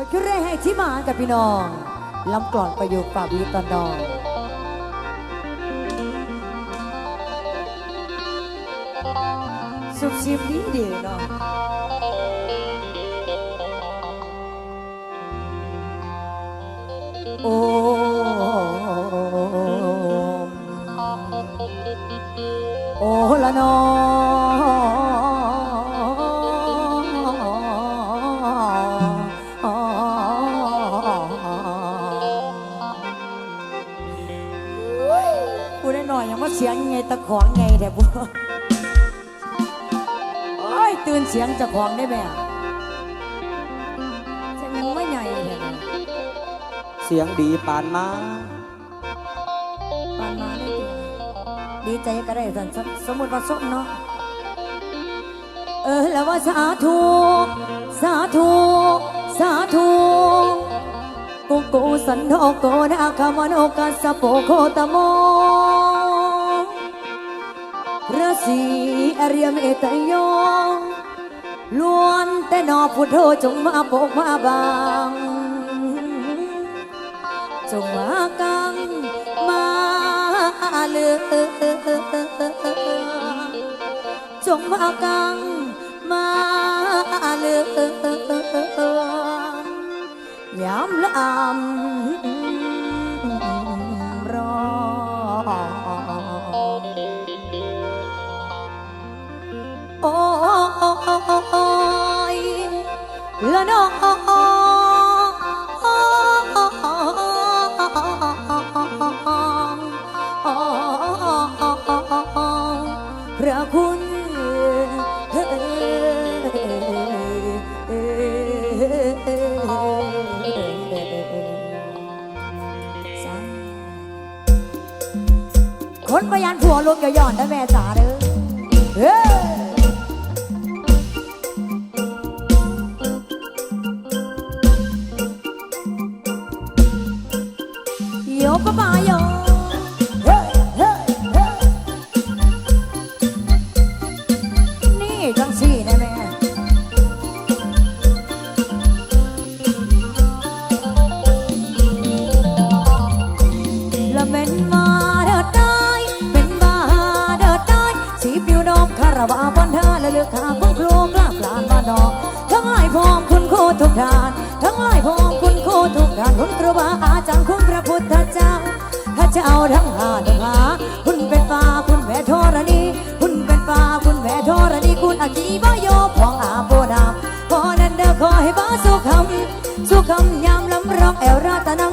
ยกขึ้นเร่ให้ที่มากับพี่น้องลำกลอนประโยคป่าบีตอนนองสุขชิมดีดีเนาะโอ้โอ้ละนอกู ของไงแถบบัวโอ้ย ตื่นเสียงเจะของได้ไหมอะเสียงมันไม่ใหญ่แถบเสียงดีปานมาปานมาได้ดีดีใจก็ได้สันสสมมติว่าส้มเนาะเออแล้วว่าสาธุสาธุสาธุกุกุสันโทโกนาคามโนกัสสะโปโคตโม พระศรีอริยเมตโยล้วนแต่นอพุทโธจงมาปกมาบังจงมากังมาเลือจงมากังมาเลือยามละอำรอ ยละน้องพระคุณคนพยานผัวลงอย่าหย่อนนะแม่จ๋าเด้อ นะแม่ละเม็นมาเดิดได้เป็นมาเดิดได้สีปิวดอมคาราวาวันเธอและเลือกขา เอาทั้งหาทั้งหาคุณเป็นฟ้าคุณแม่ธรณีคุณเป็นฟ้าคุณแม่ธรณีคุณอากีบโยพองอาโบนามขอนั้นเด้อขอให้บ้าสุขคำสุขคำยามลำร้องแอลราตนา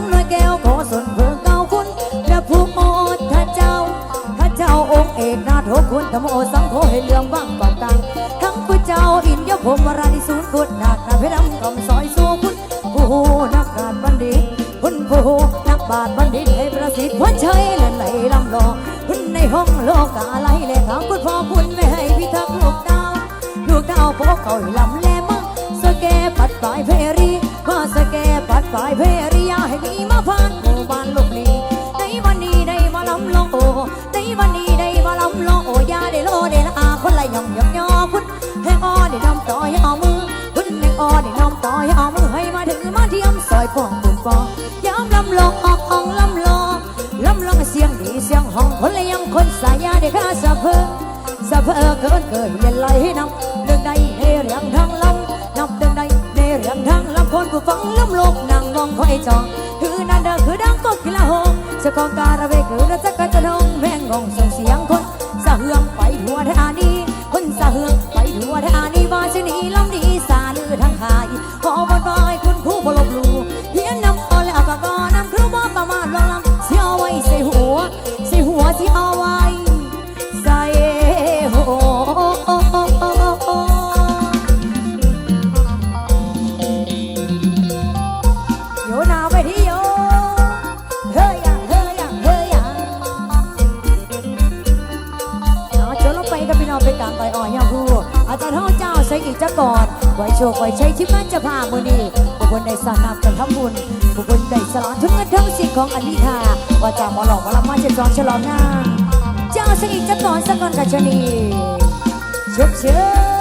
ได้ละอาคนละยองยองยอคุณให้ออได้นำต่อยเอามือคุณให้ออได้นำต่อยเอามือให้มาถึงมาเทียมซอยปองปุ่นปองยามลำลองออกอ่องลำลองลำลองเสียงดีเสียงห้องคนละยังคนสายยาได้ข้าสะเพิ่งสะเพอเกินเกิดเย็นไหลนำเรื่องใดในเรื่องทางลำนับดังใดในเรื่องทางลำคนผู้ฟังล้มลกนั่งมองคอยจองคือนันเดอคือดังก็กิละหงจะกองการะเวคือระจักกระจะนงแม่งงงส่งเสียง กับพี่น้องไปอ่อยยาพูอาจารย์ห้องเจ้าใช้อีกจะก่อนไว้โชคไว้ใช้ชิมนั้นจะพามือนี้ผู้คนได้สนับกันทำบุญผู้คนได้สลอนทุกเงินทั้งสิ่งของอันิธาว่าจะมาหลอกมาละมาจะจองฉลองหน้าเจ้าสักอีกจะก่อนสักก่อนกัชนีเชิบเชิบ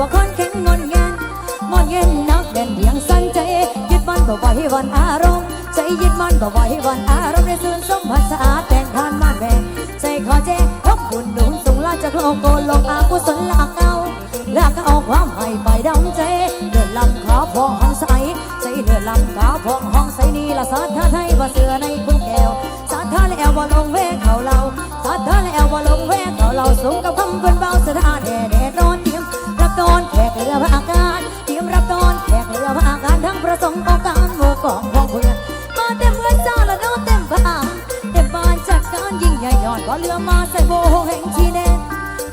บ่คนแข็งงอนแงนงอนแงนนักเด่นเดียงสั้นใจ ยึดมันบ่ไหววันอารมณ์ใจยึดมันบ่ไหววันอารมณ์ในส่วนสมภาษาแต่งทานมาแบ่งใจขอเจทบบุญหนุนส่งลาจากโลกโกลงอากุศลลาเก่าลากเอาความให้ไปดำใจเดินลำขาพองห้องใสใจเดินลำขาพองห้องใสนี่ละสัทธาไทยว่าเสือในคุณแก้วสัทธาแล้วว่าลงเวเขาเราสัทธาแล้วว่าลงเวเขาเราสูงกับคำเพิ่นเบา มาใส่โบแห่งชีแดน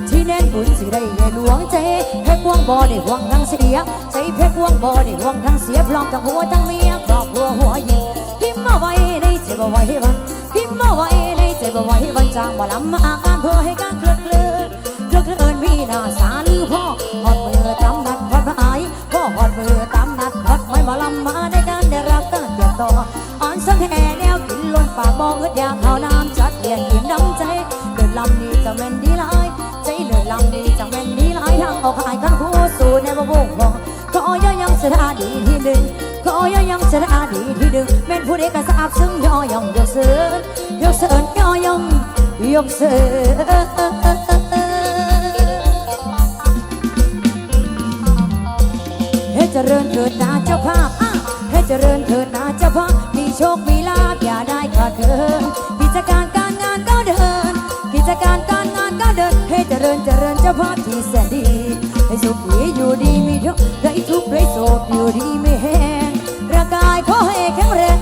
ที่แน่นบุญสิได้ใหญ่หลวงใจเพชรวงบ่ได้หวงทั้งเสียใจเพชรวงบ่ได้หวงทั้งเสียพร้อมทั้งหัวทั้งเมียครอบครัวหัวยิงพิมพ์มาไว้ในใจบ่ไว้วันพิมพ์มาไว้ในใจบ่ไว้วันจางบ่ลำมาอาการเพื่อให้การเคลื่อนเคลื่อนเคลื่อนเคลื่อนมีหน้าสาลือพ่อหอดมือตำนัดพอดพายพ่อหอดมือตำนัดพอดไม่มาลำมาได้การได้รับการเตรียมต่ออ่อนสังแห่แนวกินล้นปากบ่อึดอยากข้าน้ำจัดเลียน จะแม่นดีหลายใจเลื่อดลำดีจังแม่นมีหลายทางออกขายกันคู่สู่ในบ่วงพองขอย่อยังสถาดีที่หนึ่งขอย่อยังสถาดีที่หนึ่งแม่นผู้ใดก็ทราบซึ่งย่อยองยกเสือยกเสือย่อยองยกเสือให้เจริญเถิดนาเจ้าภาพให้เจริญเถิดนาเจ้าภาพ มีโชค มีลาภอย่าได้ขาดเคินกิจการการงานก็เดิน กิจการการงานก็ จริญเจ้าภาพที่แสนดี ให้สุขีอยู่ดีมีทุกไร้ทุกไร้โศกอยู่ดีไม่แห้งร่างกายขอให้แข็งแรง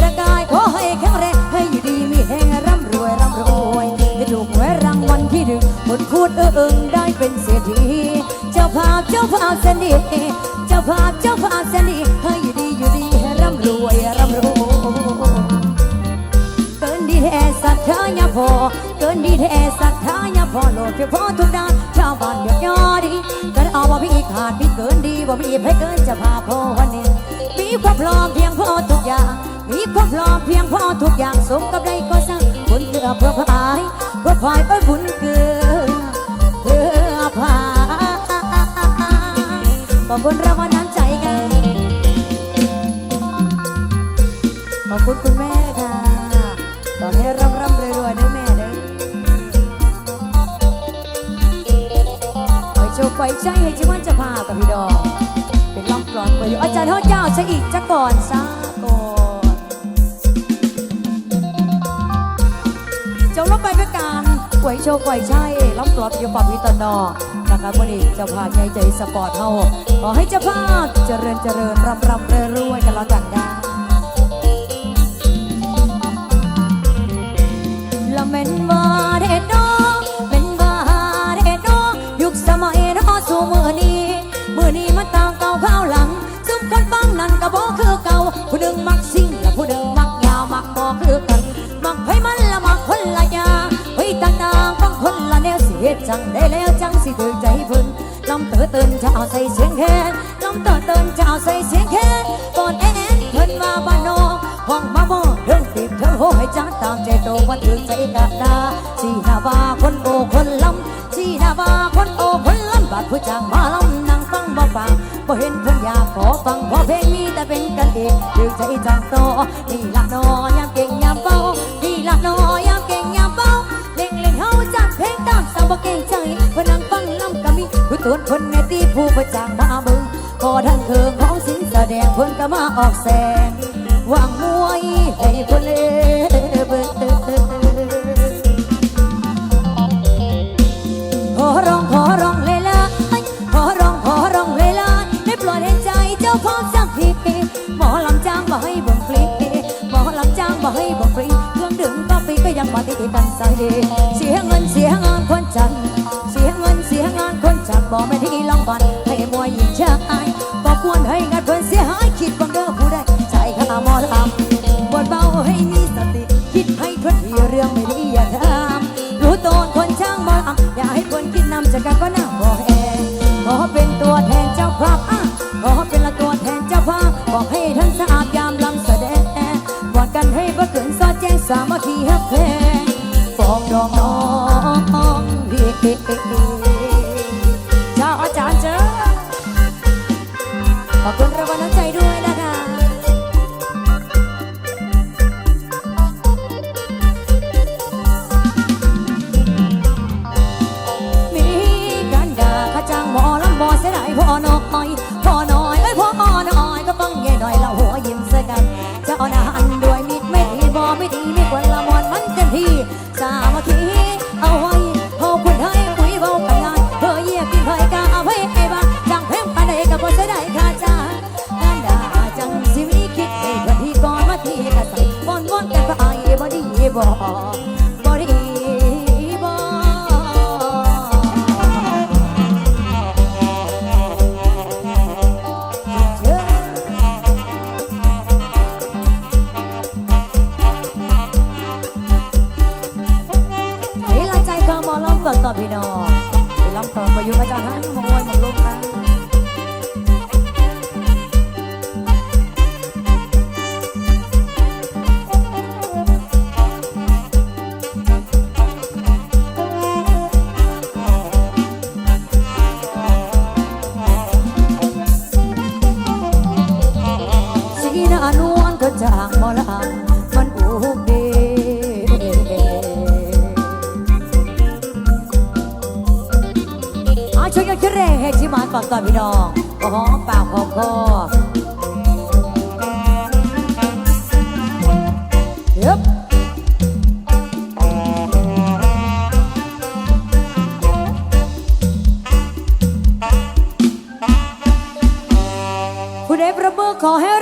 ร่างกายขอให้แข็งแรงให้อยู่ดีมีแห้งร่ำรวยร่ำรวยให้ถูกหวยรางวัลที่หนึ่งหมดพูดเออเอิงได้เป็นเศรษฐีเจ้าภาพเจ้าภาพแสนดีเจ้าภาพเจ้าภาพแสนดีให้อยู่ดีอยู่ดีให้ร่ำรวยร่ำรวยเกินดีแท้ศรัทธาอย่าพอเกินดีแท้ศรัทธาอย่าพอโลดเพียงพอทุาพี่ขาดพี่เกินดีว่าพี่ให้เกินจะพาพอวันนี้มีความพร้อมเพียงพอทุกอย่าง มีความพร้อมเพียงพอทุกอย่างสมกับได้ก็สร้างบุญเพื่อเพื่อพายเพื่อพายเพื่อบุญเกือเพื่อพายขอบคุณรางวัล ไฟใจให้ชีวันจะพากับพี่ดอกเป็นล่องกลอนไปอยู่อาจารย์เท่าเจ้าใช่อีกจะก่อนซะก่อนเจ้าลบไปด้วยกันไหวโชคไหวใช่ล่องกลอนอยู่ปอบวิตนอนะคะวันนี้จะพาใจใจสปอร์ตเฮาขอให้เจ้าภาพเจริญเจริญรำร่ำรวยรวยๆกันแล้วกันได้ละเมนว่าเด เมื่อนี้เมื่อนี้มันต่างเก่าข้าวหลังซุมคนฟังนั่นก็บ่คือเก่าผู้หนึ่งมักสิ่งและผู้หนึ่งมักยาวมักบ่คือกัน มักไผมันละมักคนละอย่างเฮ้ยต่างๆฟังคนละแนวเสียจังได้แล้ว ฟังพราะเพลงมีแต่เป็นกันเองถึงใจจังโตนี่ละนอยามเก่งยามเบานี่ละนอยามเก่งยามเบาเล่งเล่งเฮาจัดเพลงตามสาวบ่เก่งใจพนังฟังลำก็มีผู้ตวนเพิ่นในตีผู้ประจางมาเบิ่งพอท่านเคิงของสินแสดงเพิ่นก็มาออกแสงวางมวยให้คนเลเบิด ดีเสียเงินเสียงานคนจัดเสียเงินเสียงานคนจัดบอกไม่ดีลองบันให้มวยหญิงชายก็ควรให้งานคพื่นเสียหายคิดบังเด้อผู้ใดใจข้ามอลำบทเบาให้มีสติ คิดให้ทันทีเรื่องไม่ดีอย่าทำรู้ตนคนช่างมอลำอย่าให้คนคิดนำจากกันก็น่าบ่เองขอเป็นตัวแทนเจ้าภาพขอเป็นละตัวแทนเจ้าภาพบอกให้ท่านสะอาดยามลำแสดงบอดกันให้บ่เกินซอแจ้งสามัคคีฮักแพ องดอกน้องพี่ ชวยกันเชรเฮชิมานก่อนต่อพี่น้องก็หอมปากหอมคอเย็บผู้ใดประเมินขอให้